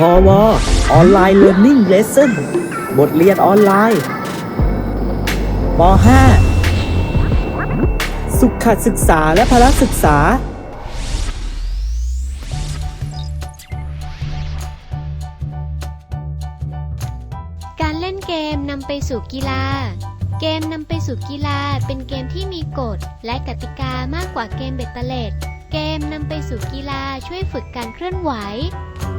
พอวออนไลน์เรียน i ิ g เลส s o n บทเรียนออนไลน์ป .5 สุขศึกษาและพละศึกษา การเล่นเกมนำไปสู่กีฬา เกมนำไปสู่กีฬาเป็นเกมที่มีกฎและกติกามากกว่าเกมเบ็ดเตล็ดเกมนำไปสู่กีฬาช่วยฝึกการเคลื่อนไหว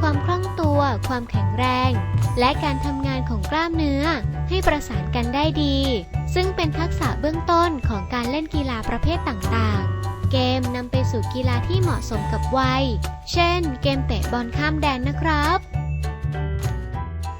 ความคล่องตัว ความแข็งแรง และการทำงานของกล้ามเนื้อ ให้ประสานกันได้ดี ซึ่งเป็นทักษะเบื้องต้นของการเล่นกีฬาประเภทต่างๆ เกมนำไปสู่กีฬาที่เหมาะสมกับวัย เช่น เกมเตะบอลข้ามแดนนะครับ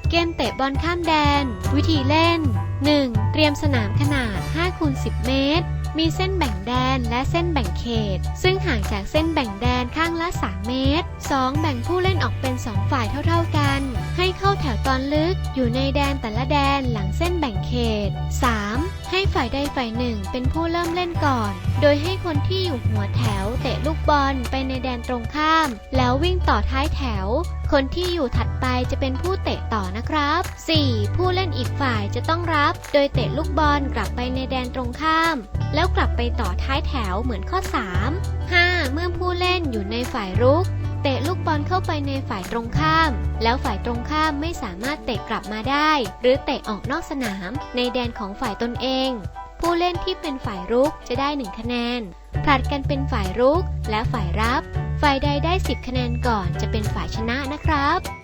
เกมเตะบอลข้ามแดน วิธีเล่น 1. เตรียมสนามขนาด5คูณ10 เมตร มีเส้นแบ่งแดนและเส้นแบ่งเขต ซึ่งห่างจากเส้นแบ่งแดนข้างละ 3 เมตร 2. แบ่งผู้เล่นออกเป็น 2 ฝ่ายเท่าๆกัน ให้เข้าแถวตอนลึกอยู่ในแดนแต่ละแดนหลังเส้นแบ่งเขต 3. ให้ฝ่ายใดฝ่ายหนึ่งเป็นผู้เริ่มเล่นก่อน โดยให้คนที่อยู่หัวแถวเตะลูกบอลไปในแดนตรงข้าม แล้ววิ่งต่อท้ายแถว คนที่อยู่ถัดไปจะเป็นผู้เตะต่อนะครับ 4. ผู้เล่นอีกฝ่ายจะต้องรับ โดยเตะลูกบอลกลับไปในแดนตรงข้าม แล้วกลับไปต่อท้ายแถวเหมือนข้อ 3 5. เมื่อผู้เล่นอยู่ในฝ่ายรุกเตะลูก บอลเข้าไปในฝ่ายตรงข้าม แล้วฝ่ายตรงข้ามไม่สามารถเตะกลับมาได้ หรือเตะออกนอกสนามในแดนของฝ่ายตนเอง ผู้เล่นที่เป็นฝ่ายรุกจะได้ 1 คะแนนผลัดกันเป็นฝ่ายรุกและฝ่ายรับ ฝ่ายใดได้ 10 คะแนนก่อนจะเป็นฝ่ายชนะนะครับ